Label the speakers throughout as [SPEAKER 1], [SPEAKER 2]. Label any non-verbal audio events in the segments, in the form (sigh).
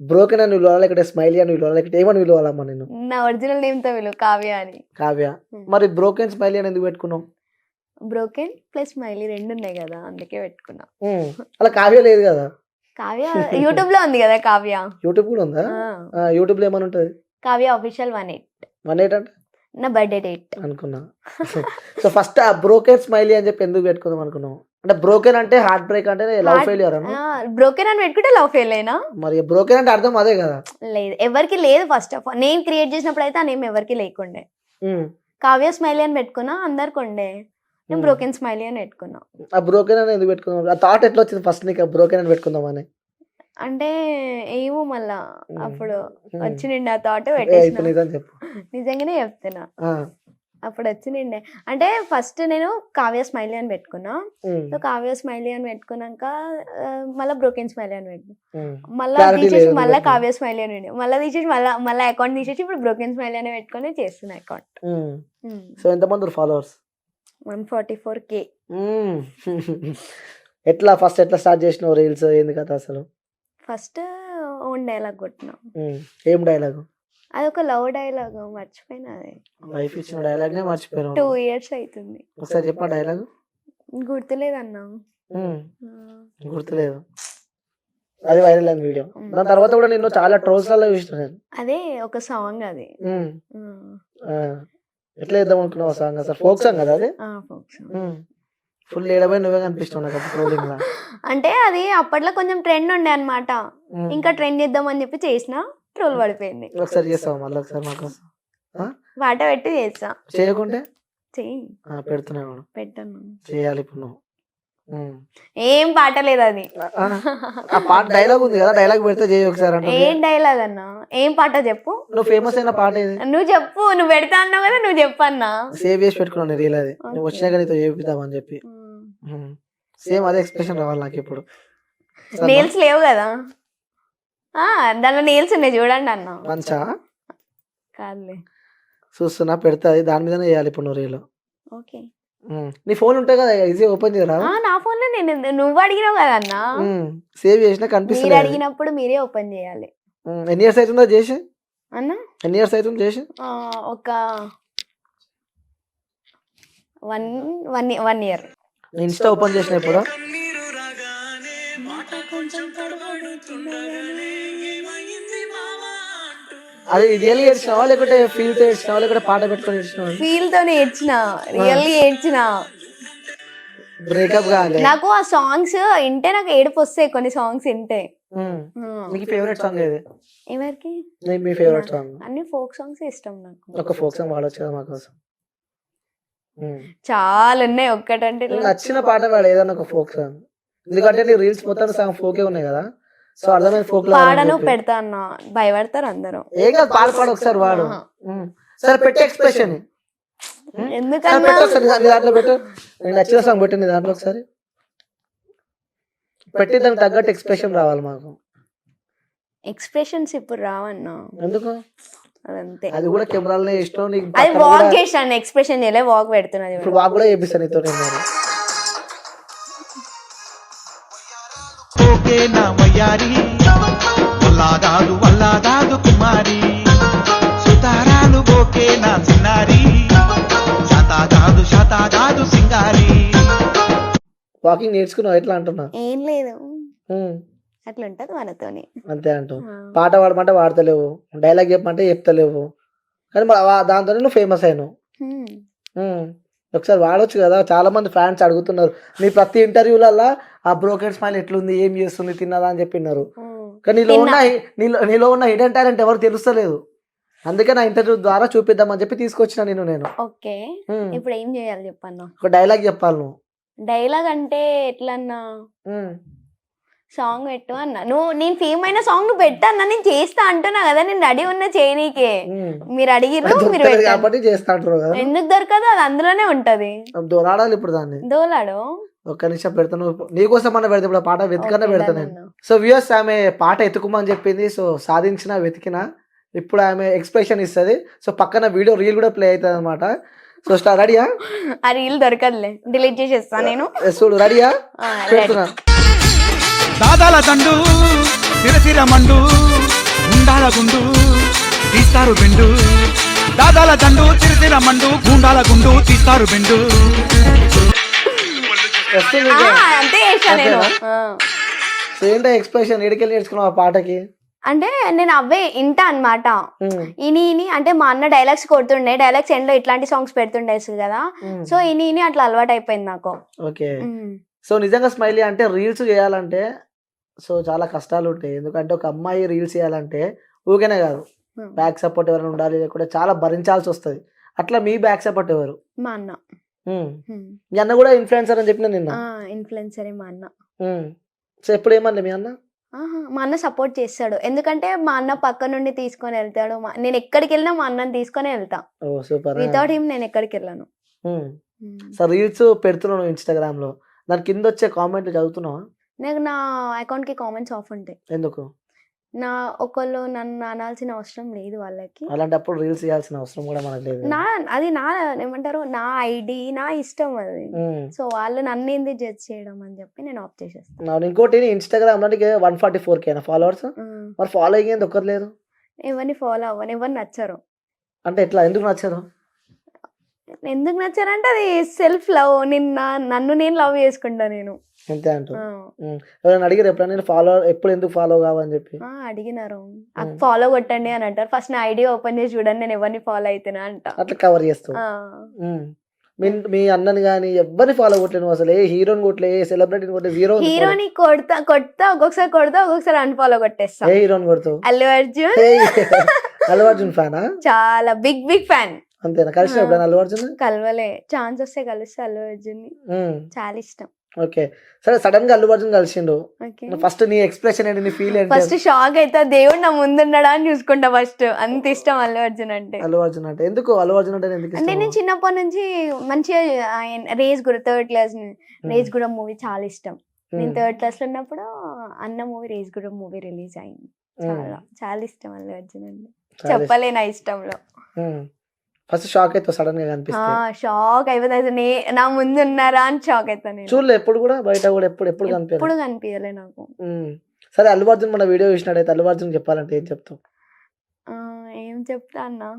[SPEAKER 1] Broken అని పిలవాలా లేకపోతే smiley అని పిలవాలా లేకపోతే ఏమని పిలవాలమ్మా నేను
[SPEAKER 2] నా ఒరిజినల్ నేమ్తో విలువ కావ్య అని.
[SPEAKER 1] కావ్య.
[SPEAKER 2] Hmm.
[SPEAKER 1] మరి బ్రోకెన్ స్మైలీ అని ఎందుకు పెట్టుకున్నావు?
[SPEAKER 2] బ్రోకెన్ ప్లస్ స్మైలీ రెండు ఉన్నాయి కదా అందుకే పెట్టుకున్నా.
[SPEAKER 1] Hmm. అలా కావ్య లేదు కదా?
[SPEAKER 2] కావ్య (laughs) యూట్యూబ్లో ఉంది కదా కావ్య?
[SPEAKER 1] యూట్యూబ్ కూడా ఉందా? యూట్యూబ్లో ఏమైనా ఉంటుంది?
[SPEAKER 2] Kavya official one eight
[SPEAKER 1] one eight అంటే?
[SPEAKER 2] నా బర్త్డే డేట్
[SPEAKER 1] అనుకున్నా. (laughs) (laughs) సో ఫస్ట్ ఆ బ్రోకెన్ స్మైలీ అని చెప్పి ఎందుకు పెట్టుకుందాం అనుకున్నాం అంటే బ్రోకెన్ అంటే హార్ట్ బ్రేక్ అంటే లవ్ ఫెయిలియర్
[SPEAKER 2] బ్రోకెన్ అని? పెట్టుకుంటే లవ్ ఫెయిల్ అయినా?
[SPEAKER 1] మరి బ్రోకెన్ అంటే అర్థం అదే కదా.
[SPEAKER 2] లేదు ఎవరికి లేదు ఫస్ట్ ఆఫ్ ఆల్ నేను క్రియేట్ చేసినప్పుడు అయితే ఆ నేమ్ ఎవరికి లేకుండే. కావ్య స్మైలీ అని పెట్టుకున్నా అందరికి ఉండే నేను. బ్రోకెన్ స్మైలీ అని పెట్టుకున్నా.
[SPEAKER 1] ఆ బ్రోకెన్ అని ఎందుకు పెట్టుకుందాం ఆ థాట్ ఎట్లా వచ్చింది ఫస్ట్ నీకు? బ్రోకెన్ అని పెట్టుకుందాం అని
[SPEAKER 2] అంటే ఏమో మళ్ళా. అప్పుడు
[SPEAKER 1] ఉమ్.
[SPEAKER 2] వచ్చి నిండే ఆ థాట్
[SPEAKER 1] చెప్పు.
[SPEAKER 2] నిజంగానే చెప్తున్నా. అప్పుడు వచ్చి నిండే అంటే ఫస్ట్ నేను కావ్య స్మైలీ అని పెట్టుకున్నా. సో కావ్య స్మైలీ అని పెట్టుకున్నాక మళ్ళీ బ్రోకెన్ స్మైలీ అని పెట్టిన
[SPEAKER 1] ఉమ్.
[SPEAKER 2] మళ్ళీ తీసేసి మళ్ళీ. కావ్య స్మైలీ అని పెట్టిన మళ్ళీ తీసేసి మళ్ళీ మళ్ళీ అకౌంట్ తీసేసి ఇప్పుడు బ్రోకెన్ స్మైలీ అని పెట్టుకొని చేస్తున్నా అకౌంట్.
[SPEAKER 1] సో ఎంతమంది followers
[SPEAKER 2] one forty four K. (laughs)
[SPEAKER 1] ఎట్లా ఫస్ట్ ఎట్లా స్టార్ట్ చేసినావు రీల్స్? ఏంది కదా అసలు?
[SPEAKER 2] ఫస్ట్ ఓన్ డైలాగ్ కొట్టినా.
[SPEAKER 1] ఏం డైలాగ్?
[SPEAKER 2] అది ఒక లవ్ డైలాగ్ మర్చిపోయినా అది.
[SPEAKER 1] వైఫ్ ఇచ్చిన డైలాగ్ నే మర్చిపోయినావు
[SPEAKER 2] టూ ఇయర్స్ అవుతుంది
[SPEAKER 1] ఒకసారి చెప్పా డైలాగ్
[SPEAKER 2] గుర్తులేదన్నా?
[SPEAKER 1] గుర్తులేదు. అది వైరల్ అయిన వీడియో దాని తర్వాత కూడా నేను చాలా ట్రోల్స్లలో చూసిన నేను.
[SPEAKER 2] అదే ఒక సాంగ్ అది.
[SPEAKER 1] ఎట్లా వేద్దాం అనుకున్నావు సాంగ్ అసలు ఫోక్ సాంగ్ కదా అది. ఫుల్ ఏడబోయి నువ్వే లా. (laughs)
[SPEAKER 2] అంటే అది అప్పట్లో కొంచెం ట్రెండ్ ఉండే అన్నమాట.
[SPEAKER 1] ఉమ్.
[SPEAKER 2] ఇంకా ట్రెండ్ చేద్దామని చెప్పి చేసిన? ట్రోల్ పడిపోయింది.
[SPEAKER 1] ఒకసారి చేస్తావు మళ్ళీ ఒకసారి మాకు
[SPEAKER 2] పాట పెట్టి చేస్తా.
[SPEAKER 1] చేయకుంటే?
[SPEAKER 2] చెయ్యి.
[SPEAKER 1] ఆ, పెడుతున్నాను
[SPEAKER 2] పెట్టాను
[SPEAKER 1] చేయాలి ఇప్పుడు నువ్వు.
[SPEAKER 2] ఏం పాట లేదు అది.
[SPEAKER 1] ఆ, పాట డైలాగ్ ఉంది కదా డైలాగ్ పెడితే చేయి ఒకసారి
[SPEAKER 2] ఏం డైలాగ్ అన్నా? ఏం పాట చెప్పు?
[SPEAKER 1] నువ్వు ఫేమస్ అయిన పాట ఏది?
[SPEAKER 2] నువ్వు చెప్పు నువ్వు పెడతా అన్నావు కదా నువ్వు చెప్పు అన్నా.
[SPEAKER 1] సేవ్ చేసి పెట్టుకున్నాను రీల్ అది. నువ్వు వచ్చినాక నీతో చేపిద్దామని చెప్పి. సేమ్ అదే ఎక్స్ప్రెషన్ రావాలి నాకు ఇప్పుడు?
[SPEAKER 2] నేల్స్ లేవు కదా. దానిలో నేల్స్ ఉన్నాయి చూడండి అన్న.
[SPEAKER 1] మంచా?
[SPEAKER 2] కాదులే.
[SPEAKER 1] చూస్తున్నా పెడతాది. దాని మీదనే చేయాలి ఇప్పుడు నువ్వు రీల్
[SPEAKER 2] ఓకే.
[SPEAKER 1] నీ ఫోన్ ఉంటాయి కదా ఈజీ ఓపెన్ చేయరా?
[SPEAKER 2] ఆ నా ఫోన్లో నేను నువ్వు అడిగినావు కదా అన్న.
[SPEAKER 1] సేవ్ చేసినా
[SPEAKER 2] మీరు
[SPEAKER 1] కనిపిస్తుంది
[SPEAKER 2] అడిగినప్పుడు మీరే ఓపెన్ చేయాలి.
[SPEAKER 1] ఎన్ని ఇయర్స్ అవుతుందో చేసి
[SPEAKER 2] అన్న?
[SPEAKER 1] ఎన్ని ఇయర్స్ అవుతుంది చేసి
[SPEAKER 2] ఆ, ఒక one one one year
[SPEAKER 1] insta open చేసిన ఇప్పుడు అది రియల్ ఏడ్చినావా? లేకుంటే ఫీల్తో ఏడ్చినావా? లేకుంటే పాట పెట్టుకొని ఏడ్చినావా?
[SPEAKER 2] ఫీల్ తోనే ఏడ్చిన. రియల్లీ ఏడ్చిన.
[SPEAKER 1] బ్రేకప్ కాలే
[SPEAKER 2] నాకు ఆ సాంగ్స్ వింటే నాకు ఏడుపు వస్తాయి కొన్ని సాంగ్స్ వింటే.
[SPEAKER 1] నీకు ఫేవరెట్ సాంగ్ ఏది?
[SPEAKER 2] ఎవరికి?
[SPEAKER 1] మీ ఫేవరెట్ సాంగ్
[SPEAKER 2] అన్ని ఫోక్ సాంగ్స్ ఇష్టం నాకు.
[SPEAKER 1] ఒక ఫోక్ సాంగ్ పాడొచ్చు కదా మా కోసం. ఉమ్.
[SPEAKER 2] చాలా ఉన్నాయి ఒక్కటంటే
[SPEAKER 1] నచ్చిన పాట పాడు ఏదన్నా ఒక ఫోక్ సాంగ్ ఎందుకంటే నీ రీల్స్ మొత్తం సాంగ్ ఫోకే ఉన్నాయి కదా. సో అర్థమైన ఫోక్
[SPEAKER 2] పాడను పెడతా అన్న భయపడతారు అందరూ.
[SPEAKER 1] ఏం కాదు పాడు పాడు ఒకసారి వాడు. సరే పెట్టే ఎక్స్ప్రెషన్
[SPEAKER 2] ఎందుకన్నా?
[SPEAKER 1] దాంట్లో పెట్టు. నేను నచ్చిన సాంగ్ పెట్టు నీ దాంట్లో ఒకసారి. పెట్టి దానికి తగ్గట్టు ఎక్స్ప్రెషన్ రావాలి మాకు.
[SPEAKER 2] ఎక్స్ప్రెషన్స్ ఇప్పుడు రావన్నా?
[SPEAKER 1] ఎందుకు?
[SPEAKER 2] అదంతే.
[SPEAKER 1] అది కూడా కెమెరాలనే ఇష్టం
[SPEAKER 2] అది వాక్ చేసాను ఎక్స్ప్రెషన్ చేయలే వాక్ పెడుతున్నది
[SPEAKER 1] ఇప్పుడు వాక్ కూడా చేపిస్తాను నీతో నేను
[SPEAKER 3] ఓకే నా వయ్యారి వల్లాదాదు వల్లాదాదు కుమారి. సుతారాలు ఓకే నా చిన్నారి. శతాదాదు శతాదాదు సింగారి.
[SPEAKER 1] వాకింగ్ నేర్చుకున్నావు? ఎట్లా అంటున్నా?
[SPEAKER 2] ఏం లేదు. అట్లా ఉంటది మనతోని.
[SPEAKER 1] అంతే అంటావు పాట పాడమంటే పాడతలేవు. డైలాగ్ చెప్పమంటే చెప్తలేవు. కానీ దాంతోనే నువ్వు ఫేమస్ అయినావు. ఒకసారి వాడొచ్చు కదా చాలా మంది ఫ్యాన్స్ అడుగుతున్నారు మీ ప్రతి ఇంటర్వ్యూలల్లా ఆ బ్రోకెట్ స్మైల్ ఎట్లుంది ఏం చేస్తుంది తిన్నదా అని చెప్పిన్నారు
[SPEAKER 2] హ్మ్.
[SPEAKER 1] కానీ నీలో ఉన్న. నీలో నీలో ఉన్న హిడెన్ టాలెంట్ ఎవరు తెలుస్తలేదు అందుకే నా ఇంటర్వ్యూ ద్వారా చూపిద్దామని చెప్పి తీసుకొచ్చిన నేను నేను
[SPEAKER 2] ఓకే. ఇప్పుడు ఏం చేయాలి చెప్పన్నా
[SPEAKER 1] ఒక డైలాగ్ చెప్పాలి నువ్వు
[SPEAKER 2] డైలాగ్ అంటే ఎట్లన్నా. సాంగ్ పెట్టు అన్న. నువ్వు నేను ఫేమ్ అయిన సాంగ్ నువ్వు పెట్టన్నా నేను చేస్తా అంటున్నా కదా నేను రెడీ ఉన్న చేయనీకే. మీరు అడిగిర్రు మీరు
[SPEAKER 1] కాబట్టి చేస్తా
[SPEAKER 2] ఎందుకు దొరకదు? అది అందులోనే ఉంటది.
[SPEAKER 1] దొరాడాలి ఇప్పుడు దాన్ని.
[SPEAKER 2] దోలాడు?
[SPEAKER 1] ఒక్క నిమిషం పెడతాను నీకోసం అన్న పెడతా ఇప్పుడు పాట వెతికన్నా పెడతా నేను.
[SPEAKER 2] అన్న.
[SPEAKER 1] సో వ్యూయర్స్ ఆమె పాట ఎత్తుకోమని చెప్పింది సో సాధించిన వెతికిన ఇప్పుడు ఆమె ఎక్స్ప్రెషన్ ఇస్తుంది. సో పక్కన వీడియో రీల్ కూడా ప్లే అవుతుంది అనమాట సో స్టార్ రెడీయా
[SPEAKER 2] ఆ? రీల్ దొరకదులే. డిలీట్ చేసేస్తా నేను.
[SPEAKER 1] చూడు రెడీయా. పెడుతున్నా.
[SPEAKER 3] దాదాల దండు సిరసిర మండు గుండాల గుండు తీస్తారు బెండు. దాదాల దండు తిరితిర మండు గుండాల గుండు తీస్తారు బెండు.
[SPEAKER 2] అంతే నేను.
[SPEAKER 1] ఏంటో ఎక్స్ప్రెషన్? ఎడికెళ్ళి నేర్చుకున్నావు ఆ పాటకి?
[SPEAKER 2] అంటే నేను అవే ఇంటా అన్నమాట.
[SPEAKER 1] ఉమ్,
[SPEAKER 2] ఇని ఇని అంటే మా అన్న డైలాగ్స్ కొడుతుండే. డైలాగ్స్ ఎండ్లో ఇట్లాంటి సాంగ్స్ పెడుతుండే కదా. సో ఇని ఇని అట్లా అలవాటు అయిపోయింది నాకు.
[SPEAKER 1] ఓకే. సో నిజంగా స్మైలీ అంటే రీల్స్ చేయాలంటే సో చాలా కష్టాలు ఉంటాయి ఎందుకంటే ఒక అమ్మాయి రీల్స్ చేయాలంటే ఊకేనే కాదు.
[SPEAKER 2] ఉమ్.
[SPEAKER 1] బ్యాక్ సపోర్ట్ ఎవరైనా ఉండాలి లేకుంటే చాలా భరించాల్సి వస్తుంది అట్లా మీ బ్యాక్ సపోర్ట్ ఎవరు?
[SPEAKER 2] మా అన్న.
[SPEAKER 1] ఉమ్.
[SPEAKER 2] ఉమ్.
[SPEAKER 1] మీ అన్న కూడా ఇన్ఫ్లుయెన్సర్ అని చెప్పిన నిన్న?
[SPEAKER 2] ఇన్ఫ్లుయెన్సరే మా అన్న.
[SPEAKER 1] సో ఎప్పుడు ఏమన్నా మీ అన్న?
[SPEAKER 2] మా అన్న సపోర్ట్ చేస్తాడు. ఎందుకంటే మా అన్న పక్క నుండి తీసుకొని వెళ్తాడు. నేను ఎక్కడికి వెళ్ళినా మా అన్నని తీసుకొని వెళ్తా.
[SPEAKER 1] ఓ సూపర్.
[SPEAKER 2] వితౌట్ హిమ్ నేను ఎక్కడికి వెళ్ళాను. ఉమ్.
[SPEAKER 1] సో రీల్స్ పెడుతున్నాను ఇన్స్టాగ్రామ్లో. దాని కింద వచ్చే కామెంట్లు చదువుతున్నావా?
[SPEAKER 2] నాకు నా అకౌంట్కి కామెంట్స్ ఆఫ్ ఉంటాయి.
[SPEAKER 1] ఎందుకు?
[SPEAKER 2] నా ఒకళ్ళు నన్ను అనాల్సిన అవసరం లేదు వాళ్ళకి.
[SPEAKER 1] అలాంటప్పుడు రీల్స్ చేయాల్సిన అవసరం కూడా మనకు లేదు
[SPEAKER 2] నా అది నా ఏమంటారు? నా ఐడి నా ఇష్టం అది. సో వాళ్ళు నన్ను ఏంది జడ్జ్ చేయడం అని చెప్పి నేను ఆఫ్ చేసేస్తాను
[SPEAKER 1] ఇంకోటి ఇన్స్టాగ్రామ్ అంటే వన్ ఫార్టీ ఫోర్ కేనా ఫాలోవర్స్. మరి ఫాలోయింగ్ ఏంది ఒక్కరు లేరు?
[SPEAKER 2] ఎవరిని ఫాలో అవ్వను ఎవరు నచ్చరు.
[SPEAKER 1] అంటే ఎట్లా? ఎందుకు నచ్చదు
[SPEAKER 2] ఎందుకు నచ్చారంటే అది సెల్ఫ్ లవ్ నిన్న నన్ను నేను లవ్ చేసుకుంటా నేను.
[SPEAKER 1] అంతే అంటూ
[SPEAKER 2] ఆ,
[SPEAKER 1] ఎవరైనా అడిగారు ఎప్పుడైనా? నేను ఫాలో ఎప్పుడు ఎందుకు ఫాలో కావని చెప్పి?
[SPEAKER 2] అడిగినారు. ఫాలో కొట్టండి అని అంటారు. ఫస్ట్ నా ఐడియా ఓపెన్ చేసి చూడండి నేను ఎవరిని ఫాలో అవుతున్నా అంట.
[SPEAKER 1] అట్లా కవర్ చేస్తావు. ఉమ్. మీ మీ అన్నని కానీ ఎవరిని ఫాలో కొట్టలేను అసలు. ఏ హీరోని కొట్టలే ఏ సెలబ్రిటీని కొట్టే జీరో
[SPEAKER 2] హీరోని కొడతా కొడతా ఒక్కొక్కసారి కొడతా ఒక్కొక్కసారి అన్ఫాలో కొట్టేస్తా.
[SPEAKER 1] ఏ హీరోని కొడతావు?
[SPEAKER 2] అల్లు అర్జున్.
[SPEAKER 1] అల్లు అర్జున్ ఫ్యానా
[SPEAKER 2] చాలా బిగ్ బిగ్ ఫ్యాన్
[SPEAKER 1] అంతేనా? కలిసి అల్లు అర్జున్?
[SPEAKER 2] కలవలే. ఛాన్స్ వస్తే కలిస్తే అల్లు అర్జున్ చాలా ఇష్టం.
[SPEAKER 1] ఓకే. సరే సడన్గా అల్లు అర్జున్ కలిసిండు. ఫస్ట్ నీ ఎక్స్ప్రెషన్ ఏంటి? నీ ఫీల్ ఏంటి?
[SPEAKER 2] ఫస్ట్ షాక్ అయితే దేవుడు నా ముందున్నాడా? అని చూసుకుంటా ఫస్ట్. అంత ఇష్టం అల్లు అర్జున్ అంటే.
[SPEAKER 1] అల్లు అర్జున్ అంటే. ఎందుకు అల్లు అర్జున్ అంటే ఎందుకు
[SPEAKER 2] అంటే నేను చిన్నప్పటి నుంచి మంచిగా రేస్ కూడా థర్డ్ క్లాస్ రేస్ కూడా మూవీ చాలా ఇష్టం. నేను థర్డ్ క్లాస్లో ఉన్నప్పుడు అన్న మూవీ రేస్ కూడా మూవీ రిలీజ్ అయింది. చాలా చాలా ఇష్టం అల్లు అర్జున్ అంటే. చెప్పలే నా ఇష్టంలో?
[SPEAKER 1] ఫస్ట్ షాక్ అయితే సడన్గా కనిపిస్తే.
[SPEAKER 2] షాక్ అయిపోతుంది. నే- ముందు ఉన్నారా అని షాక్ అవుతా నేను.
[SPEAKER 1] చూడలే ఎప్పుడు కూడా బయట కూడా ఎప్పుడు ఎప్పుడు కనిపించలేదు
[SPEAKER 2] ఎప్పుడు కనిపించలే నాకు.
[SPEAKER 1] సరే అల్లు అర్జున్ మన వీడియో చూసినట్టయితే అల్లు అర్జున్ చెప్పాలంటే ఏం చెప్తావు?
[SPEAKER 2] ఆ, ఏం చెప్తా అన్న.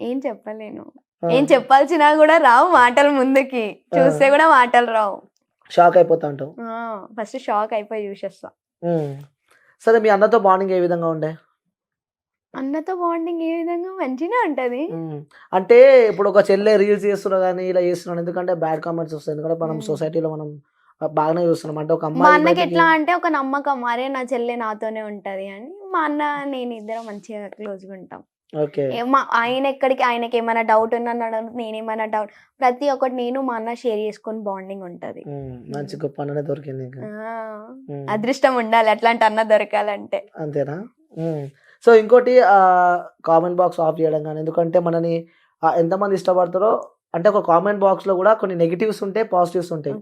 [SPEAKER 2] ఏం చెప్పలేను. ఏం చెప్పాల్సినా కూడా రావు మాటలు ముందుకి. చూస్తే కూడా మాటలు రావు.
[SPEAKER 1] షాక్ అయిపోతా అంటావు?
[SPEAKER 2] ఫస్ట్ షాక్ అయిపోయి చూసేస్తా.
[SPEAKER 1] సరే మీ అన్నతో బాండింగ్ ఏ విధంగా ఉండే?
[SPEAKER 2] అన్నతో బాండింగ్ ఏ విధంగా మంచిగా ఉంటది.
[SPEAKER 1] అంటే ఇప్పుడు ఒక చెల్లె రీల్స్ చేస్తున్నా కానీ ఇలా చేస్తున్నాను ఎందుకంటే బ్యాడ్ కామెంట్స్ వస్తాయి ఎందుకంటే మనం. సొసైటీలో మనం బాగానే చూస్తున్నాం అంటే ఒక
[SPEAKER 2] మా
[SPEAKER 1] అమ్మాయి
[SPEAKER 2] అన్నకి ఎట్లా అంటే ఒక నమ్మకం అరే నా చెల్లె నాతోనే ఉంటది అని మా అన్న నేను ఇద్దరం మంచిగా క్లోజ్గా ఉంటాం
[SPEAKER 1] ఓకే
[SPEAKER 2] మా ఆయన ఎక్కడికి ఆయనకి ఏమైనా డౌట్ ఉన్నా నేనేమైనా డౌట్ ప్రతి ఒక్కటి నేను మా అన్న షేర్ చేసుకొని బాండింగ్ ఉంటది.
[SPEAKER 1] మంచి గొప్ప అన్ననే దొరికింది.
[SPEAKER 2] అదృష్టం ఉండాలి అట్లాంటి అన్న దొరకాలంటే
[SPEAKER 1] అంతేనా. సో ఇంకోటి కామెంట్ బాక్స్ ఆఫ్ చేయడం కానీ ఎందుకంటే మనని ఎంతమంది ఇష్టపడతారో అంటే ఒక కామెంట్ బాక్స్లో కూడా కొన్ని నెగిటివ్స్ ఉంటాయి పాజిటివ్స్ ఉంటాయి.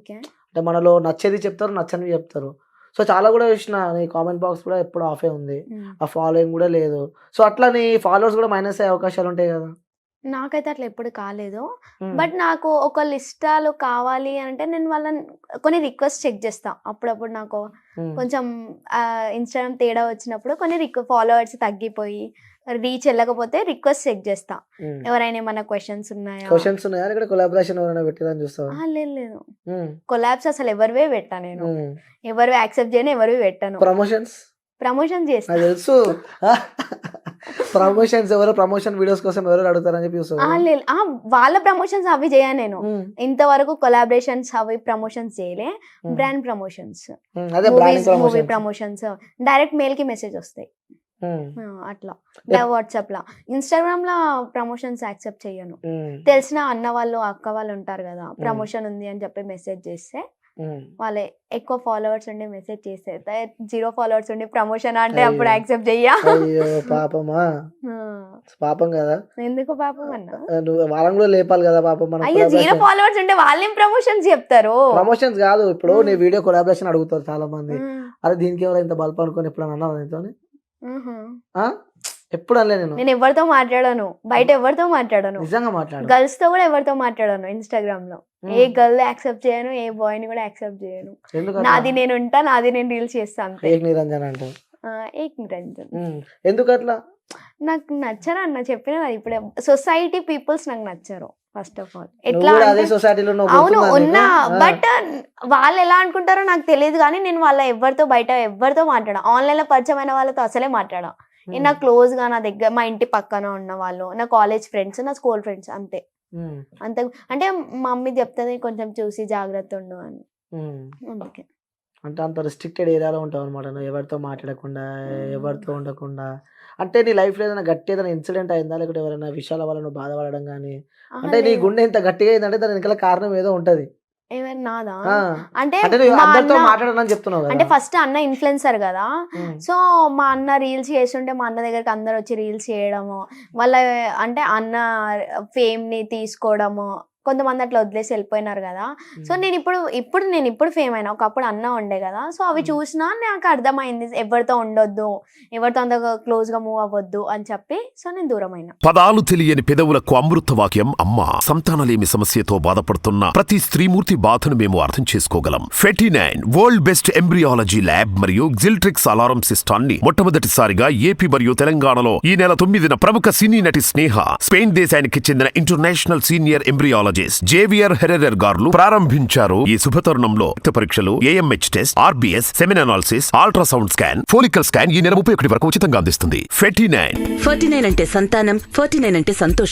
[SPEAKER 1] అంటే మనలో నచ్చేది చెప్తారు నచ్చనివి చెప్తారు. సో చాలా కూడా చూసిన నీ కామెంట్ బాక్స్ కూడా ఎప్పుడు ఆఫే ఉంది. ఆ ఫాలోయింగ్ కూడా లేదు. సో అట్లా నీ ఫాలోవర్స్ కూడా మైనస్ అయ్యే అవకాశాలు ఉంటాయి కదా.
[SPEAKER 2] నాకైతే అట్లా ఎప్పుడు కాలేదు. బట్ నాకు ఒక ఇష్టాలు కావాలి అంటే నేను వాళ్ళని కొన్ని రిక్వెస్ట్ చెక్ చేస్తా అప్పుడప్పుడు నాకు. కొంచెం ఇన్స్టాగ్రామ్ తేడా వచ్చినప్పుడు కొన్ని రిక్ ఫాలోవర్స్ తగ్గిపోయి రీచ్ వెళ్ళకపోతే రిక్వెస్ట్ చెక్ చేస్తా. ఎవరైనా ఏమైనా క్వశ్చన్స్ ఉన్నాయా
[SPEAKER 1] క్వశ్చన్స్ ఉన్నాయా ఇక్కడ కొలాబరేషన్ ఎవరైనా పెట్టిరని చూస్తావా
[SPEAKER 2] ఆ, లేదు లేదు. కొలాబ్స్ అసలు ఎవరివే పెట్టా నేను. ఎవరు యాక్సెప్ట్ చేయను ఎవరివి పెట్టాను
[SPEAKER 1] ప్రమోషన్స్
[SPEAKER 2] ప్రమోషన్ చేస్తా.
[SPEAKER 1] నాకు తెలుసు. (laughs) ప్రమోషన్స్ ఎవరో ప్రమోషన్ వీడియోస్ కోసం ఎవరు అడుగుతారని చెప్పి
[SPEAKER 2] ఆ, ఆ, వాళ్ళ ప్రమోషన్స్ అవి చేయను నేను.
[SPEAKER 1] ఉమ్.
[SPEAKER 2] ఇంతవరకు కొలాబరేషన్స్ అవి ప్రమోషన్స్ చేయలే.
[SPEAKER 1] ఉమ్.
[SPEAKER 2] Brand promotions.
[SPEAKER 1] ఉమ్. అదే branding
[SPEAKER 2] movie
[SPEAKER 1] promotion
[SPEAKER 2] promotions direct మెయిల్కి మెసేజ్ వస్తాయి. ఆ, అట్లా. వాట్సాప్ లా ఇన్స్టాగ్రామ్లో ప్రమోషన్స్ యాక్సెప్ట్ చేయను. తెలిసిన అన్న వాళ్ళు అక్క వాళ్ళు ఉంటారు కదా ప్రమోషన్ ఉంది అని చెప్పి మెసేజ్ చేస్తే వాళ్ళే ఎక్కువ ఫాలోవర్స్ ఉండి మెసేజ్ చేస్తే జీరో ఫాలోవర్స్ ఉండి ప్రమోషన్ అంటే అప్పుడు. యాక్సెప్ట్ చెయ్యా?
[SPEAKER 1] పాపమా? (laughs) పాపం కదా?
[SPEAKER 2] ఎందుకు పాపం అన్న?
[SPEAKER 1] నువ్వు వారం కూడా లేపాలి కదా పాపం మన
[SPEAKER 2] అయ్యో జీరో ఫాలోవర్స్ ఉంటే వాళ్ళేం ప్రమోషన్స్ చెప్తారు?
[SPEAKER 1] ప్రమోషన్స్ కాదు ఇప్పుడు. నీ వీడియో కొలాబరేషన్ అడుగుతారు చాలా మంది అరే దీనికి ఎవరు ఇంత బల్బ్ అనుకొని ఎప్పుడు అన్నావు. ఎప్పుడు అనలే నేను.
[SPEAKER 2] నేను ఎవరితో మాట్లాడాను? బయట ఎవరితో మాట్లాడాను?
[SPEAKER 1] నిజంగా మాట్లాడు.
[SPEAKER 2] గర్ల్స్తో కూడా ఎవరితో మాట్లాడాను
[SPEAKER 1] ఇన్స్టాగ్రామ్లో.
[SPEAKER 2] ఏ గర్ల్ యాక్సెప్ట్ చేయను ఏ బాయ్ని కూడా యాక్సెప్ట్ చేయను. నాది నేను ఉంటా నాది నేను రీల్స్ చేస్తా అంతే.
[SPEAKER 1] ఫేక్ నిరంజన్ అంటావు.
[SPEAKER 2] ఏక్ నిరంజన్.
[SPEAKER 1] ఎందుకు అట్లా
[SPEAKER 2] నాకు నచ్చరు అన్న? చెప్పిన ఇప్పుడే. సొసైటీ పీపుల్స్ నాకు నచ్చరు ఫస్ట్ ఆఫ్ ఆల్. ఎట్లా అవును ఉన్నా. బట్ వాళ్ళు ఎలా అనుకుంటారో నాకు తెలియదు కానీ నేను వాళ్ళ ఎవరితో బయట ఎవరితో మాట్లాడా? ఆన్లైన్లో పరిచయమైన వాళ్ళతో అసలే మాట్లాడా. నా క్లోజ్గా నా దగ్గర మా ఇంటి పక్కన ఉన్న వాళ్ళు నా కాలేజ్ ఫ్రెండ్స్ నా స్కూల్ ఫ్రెండ్స్ అంతే. అంత అంటే మా మమ్మీ చెప్తుంది కొంచెం చూసి జాగ్రత్త ఉండు అని. అందుకే.
[SPEAKER 1] అంటే అంత రిస్ట్రిక్టెడ్ ఏరియాలో ఉంటావు అనమాట నువ్వు ఎవరితో మాట్లాడకుండా ఎవరితో ఉండకుండా. అంటే నీ లైఫ్లో ఏదైనా గట్టి ఏదైనా ఇన్సిడెంట్ అయిందా? లేకపోతే ఎవరైనా విషయాల వల్ల నువ్వు బాధపడడం కానీ అంటే నీ. గుండె ఇంత గట్టిగా అయిందంటే దాని వెనకాల కారణం ఏదో ఉంటది.
[SPEAKER 2] నాదా. అంటే
[SPEAKER 1] అంటే
[SPEAKER 2] ఫస్ట్ అన్న ఇన్ఫ్లుయెన్సర్ కదా. సో మా అన్న రీల్స్ చేస్తుంటే మా అన్న దగ్గరికి అందరు వచ్చి రీల్స్ చేయడము వాళ్ళ అంటే అన్న ఫేమ్ని తీసుకోవడము కొంతమంది అట్లా వదిలేసి వెళ్ళిపోయినారు కదా. సో నేను ఇప్పుడు ఇప్పుడు నేను ఇప్పుడు ఫేమ్ అయినా ఒకప్పుడు అన్న ఉండే కదా. సో అవి. చూసినా నాకు అర్థమైంది ఎవరితో ఉండొద్దు ఎవరితో అంత క్లోజ్గా మూవ్ అవ్వద్దు అని చెప్పి. సో నేను దూరం అయినా.
[SPEAKER 4] పదాలు తెలియని పెదవులకు అమృత వాక్యం అమ్మ సంతానలేమి సమస్యతో బాధపడుతున్న ప్రతి స్త్రీమూర్తి బాధను మేము అర్థం చేసుకోగలం. Fifty nine world best embryology lab మరియు జిల్ట్రిక్స్ అలారం సిస్టాన్ని మొట్టమొదటిసారిగా ఏపీ మరియు తెలంగాణలో ఈ నెల తొమ్మిదిన ప్రముఖ సినీ నటి స్నేహ స్పెయిన్ దేశానికి చెందిన international senior colleagues Javier Herrera గార్లు ప్రారంభించారు ఈ శుభతరుణంలో. రక్త పరీక్షలు AMH test RBS semen analysis ultrasound scan follicle scan ఈ నెల ముప్పై ఒకటి వరకు ఉచితంగా అందిస్తుంది. Ferty nine.
[SPEAKER 5] ఫార్టీ నైన్ అంటే సంతానం ఫార్టీ నైన్ అంటే సంతోషం.